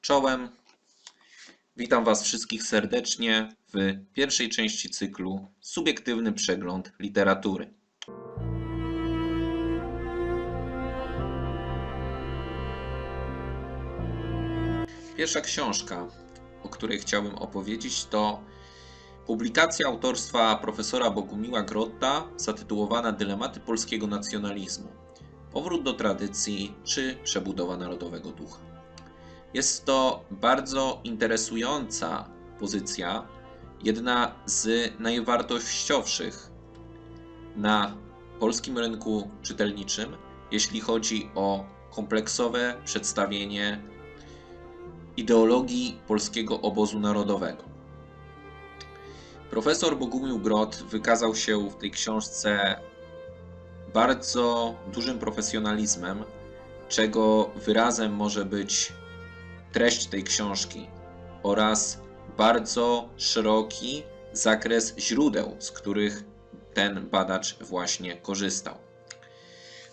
Czołem. Witam Was wszystkich serdecznie w pierwszej części cyklu Subiektywny przegląd literatury. Pierwsza książka, o której chciałbym opowiedzieć, to publikacja autorstwa profesora Bogumiła Grotta zatytułowana Dylematy polskiego nacjonalizmu. Powrót do tradycji czy przebudowa narodowego ducha. Jest to bardzo interesująca pozycja, jedna z najwartościowszych na polskim rynku czytelniczym, jeśli chodzi o kompleksowe przedstawienie ideologii polskiego obozu narodowego. Profesor Bogumił Grot wykazał się w tej książce bardzo dużym profesjonalizmem, czego wyrazem może być treść tej książki oraz bardzo szeroki zakres źródeł, z których ten badacz właśnie korzystał.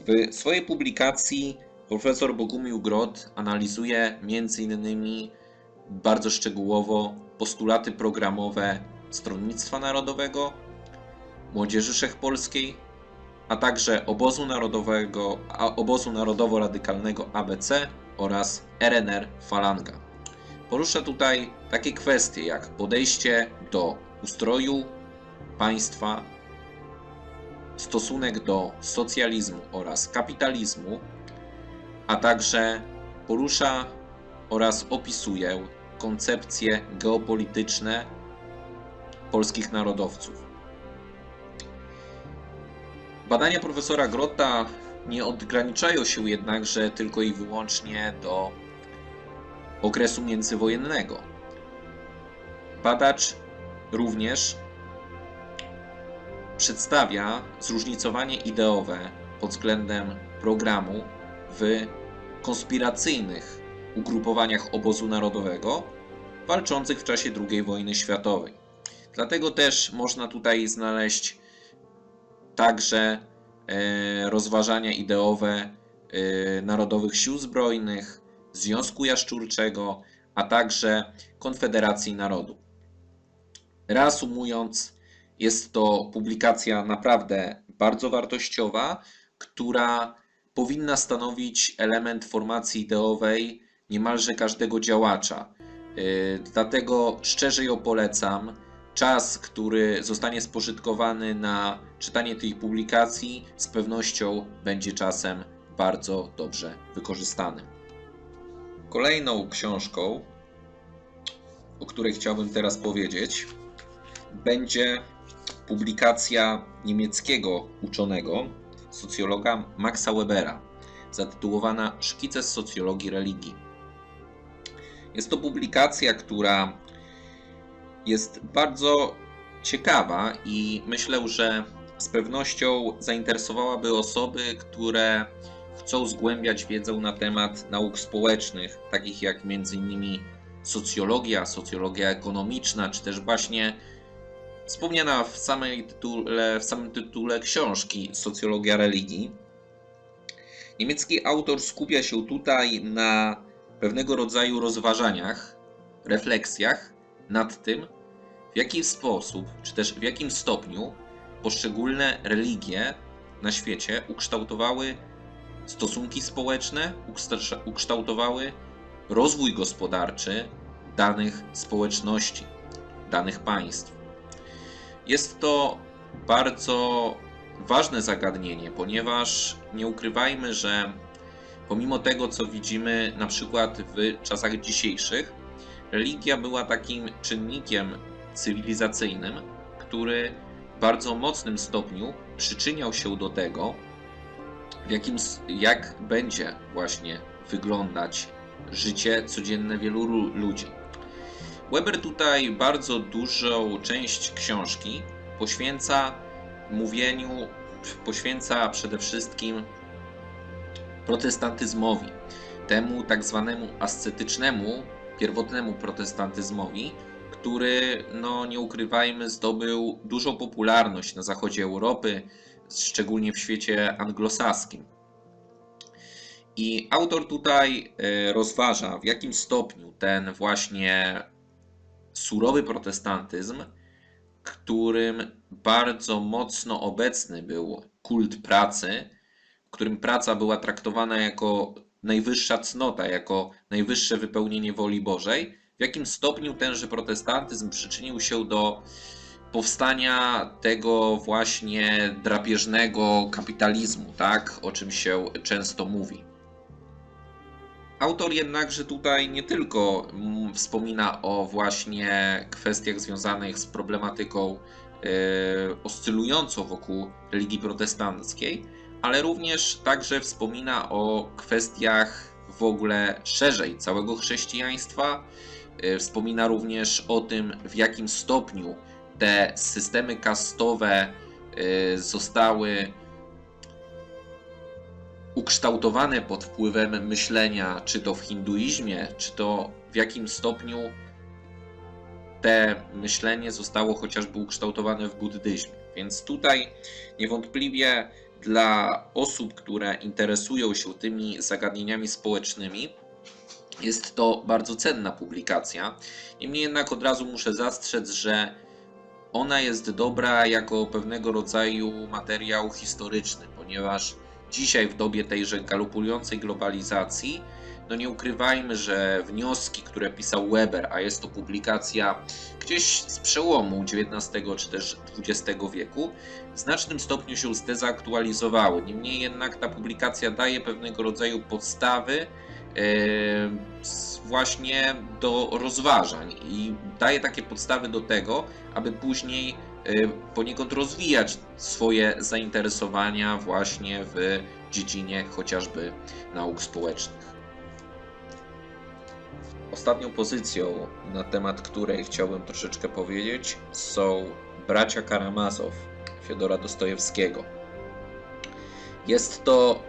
W swojej publikacji profesor Bogumił Grot analizuje m.in. bardzo szczegółowo postulaty programowe Stronnictwa Narodowego, Młodzieży Wszechpolskiej, a także obozu narodowego, obozu narodowo-radykalnego ABC oraz RNR Falanga. Porusza tutaj takie kwestie jak podejście do ustroju państwa, stosunek do socjalizmu oraz kapitalizmu, a także porusza oraz opisuje koncepcje geopolityczne polskich narodowców. Badania profesora Grotta nie ograniczają się jednakże tylko i wyłącznie do okresu międzywojennego. Badacz również przedstawia zróżnicowanie ideowe pod względem programu w konspiracyjnych ugrupowaniach obozu narodowego walczących w czasie II wojny światowej. Dlatego też można tutaj znaleźć także rozważania ideowe e, Narodowych Sił Zbrojnych, Związku Jaszczurczego, a także Konfederacji Narodu. Reasumując, jest to publikacja naprawdę bardzo wartościowa, która powinna stanowić element formacji ideowej niemalże każdego działacza. E, Dlatego szczerze ją polecam. Czas, który zostanie spożytkowany na czytanie tej publikacji, z pewnością będzie czasem bardzo dobrze wykorzystanym. Kolejną książką, o której chciałbym teraz powiedzieć, będzie publikacja niemieckiego uczonego, socjologa Maxa Webera, zatytułowana Szkice z socjologii religii. Jest to publikacja, która jest bardzo ciekawa i myślę, że z pewnością zainteresowałaby osoby, które chcą zgłębiać wiedzę na temat nauk społecznych, takich jak m.in. socjologia, socjologia ekonomiczna, czy też właśnie wspomniana w, samej tytule, w samym tytule książki Socjologia religii. Niemiecki autor skupia się tutaj na pewnego rodzaju rozważaniach, refleksjach nad tym, w jaki sposób, czy też w jakim stopniu poszczególne religie na świecie ukształtowały stosunki społeczne, ukształtowały rozwój gospodarczy danych społeczności, danych państw. Jest to bardzo ważne zagadnienie, ponieważ nie ukrywajmy, że pomimo tego, co widzimy na przykład w czasach dzisiejszych, religia była takim czynnikiem cywilizacyjnym, który w bardzo mocnym stopniu przyczyniał się do tego, w jakim, jak będzie właśnie wyglądać życie codzienne wielu ludzi. Weber tutaj bardzo dużą część książki poświęca mówieniu, poświęca przede wszystkim protestantyzmowi, temu tak zwanemu ascetycznemu, pierwotnemu protestantyzmowi, który, no nie ukrywajmy, zdobył dużą popularność na zachodzie Europy, szczególnie w świecie anglosaskim. I autor tutaj e, rozważa, w jakim stopniu ten właśnie surowy protestantyzm, którym bardzo mocno obecny był kult pracy, w którym praca była traktowana jako najwyższa cnota, jako najwyższe wypełnienie woli Bożej, w jakim stopniu tenże protestantyzm przyczynił się do powstania tego właśnie drapieżnego kapitalizmu, tak, o czym się często mówi. Autor jednakże tutaj nie tylko mm, wspomina o właśnie kwestiach związanych z problematyką e, oscylującą wokół religii protestanckiej, ale również także wspomina o kwestiach w ogóle szerzej całego chrześcijaństwa. E, wspomina również o tym, w jakim stopniu te systemy kastowe e, zostały ukształtowane pod wpływem myślenia, czy to w hinduizmie, czy to w jakim stopniu te myślenie zostało chociażby ukształtowane w buddyzmie. Więc tutaj niewątpliwie dla osób, które interesują się tymi zagadnieniami społecznymi, jest to bardzo cenna publikacja. Niemniej jednak od razu muszę zastrzec, że ona jest dobra jako pewnego rodzaju materiał historyczny, ponieważ dzisiaj w dobie tejże galopulującej globalizacji, no nie ukrywajmy, że wnioski, które pisał Weber, a jest to publikacja gdzieś z przełomu XIX czy też XX wieku, w znacznym stopniu się zdezaktualizowały. Niemniej jednak ta publikacja daje pewnego rodzaju podstawy właśnie do rozważań i daje takie podstawy do tego, aby później Y, poniekąd rozwijać swoje zainteresowania właśnie w dziedzinie chociażby nauk społecznych. Ostatnią pozycją, na temat której chciałbym troszeczkę powiedzieć, są bracia Karamazow Fiodora Dostojewskiego. Jest to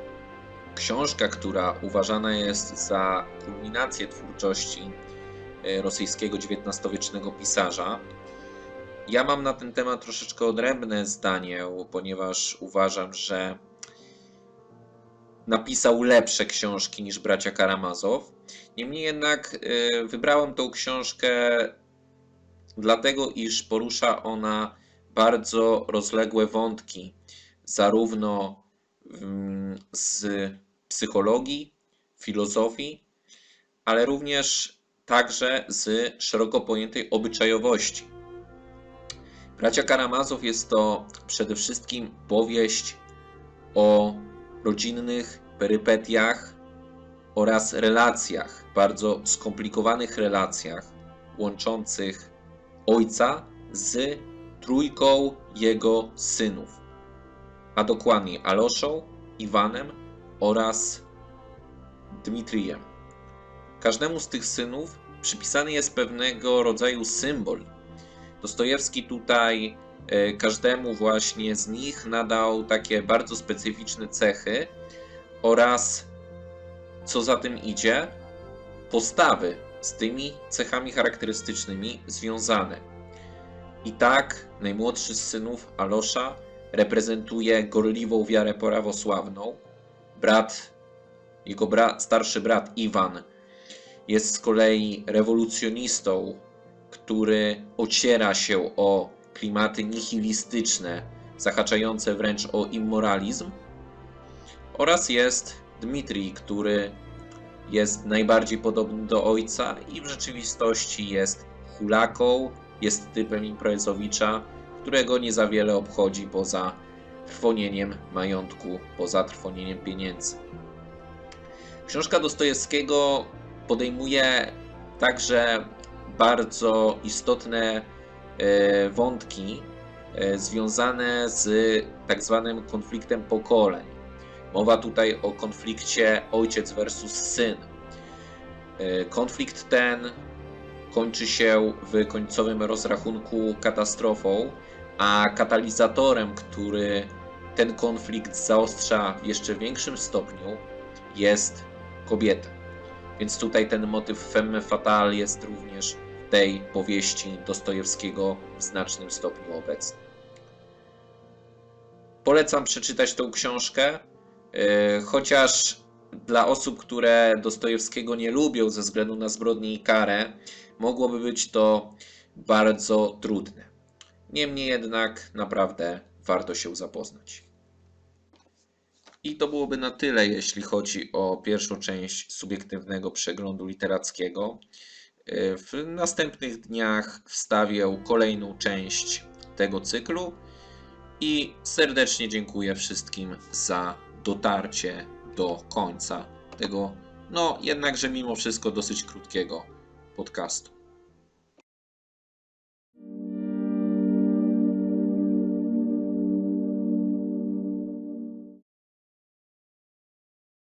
książka, która uważana jest za kulminację twórczości y, rosyjskiego XIX-wiecznego pisarza, ja mam na ten temat troszeczkę odrębne zdanie, ponieważ uważam, że napisał lepsze książki niż bracia Karamazow. Niemniej jednak y, wybrałem tą książkę dlatego, iż porusza ona bardzo rozległe wątki, zarówno z psychologii, filozofii, ale również także z szeroko pojętej obyczajowości. Bracia Karamazow jest to przede wszystkim powieść o rodzinnych perypetiach oraz relacjach, bardzo skomplikowanych relacjach łączących ojca z trójką jego synów, a dokładnie Aloszą, Iwanem oraz Dmitrijem. Każdemu z tych synów przypisany jest pewnego rodzaju symbol, Dostojewski tutaj każdemu właśnie z nich nadał takie bardzo specyficzne cechy oraz, co za tym idzie, postawy z tymi cechami charakterystycznymi związane. I tak najmłodszy z synów Alosza reprezentuje gorliwą wiarę prawosławną. Brat, jego brat, starszy brat Iwan jest z kolei rewolucjonistą który ociera się o klimaty nihilistyczne, zahaczające wręcz o immoralizm, oraz jest Dmitrij, który jest najbardziej podobny do ojca i w rzeczywistości jest hulaką, jest typem imprezowicza, którego nie za wiele obchodzi poza trwonieniem majątku, poza trwonieniem pieniędzy. Książka Dostojewskiego podejmuje także bardzo istotne wątki e, związane z tak zwanym konfliktem pokoleń. Mowa tutaj o konflikcie ojciec versus syn. E, konflikt ten kończy się w końcowym rozrachunku katastrofą, a katalizatorem, który ten konflikt zaostrza w jeszcze większym stopniu, jest kobieta. Więc tutaj ten motyw femme fatale jest również tej powieści Dostojewskiego w znacznym stopniu obecny. Polecam przeczytać tę książkę, e, chociaż dla osób, które Dostojewskiego nie lubią ze względu na zbrodnię i karę, mogłoby być to bardzo trudne. Niemniej jednak naprawdę warto się zapoznać. I to byłoby na tyle, jeśli chodzi o pierwszą część subiektywnego przeglądu literackiego. W następnych dniach wstawię kolejną część tego cyklu i serdecznie dziękuję wszystkim za dotarcie do końca tego, no jednakże mimo wszystko dosyć krótkiego podcastu.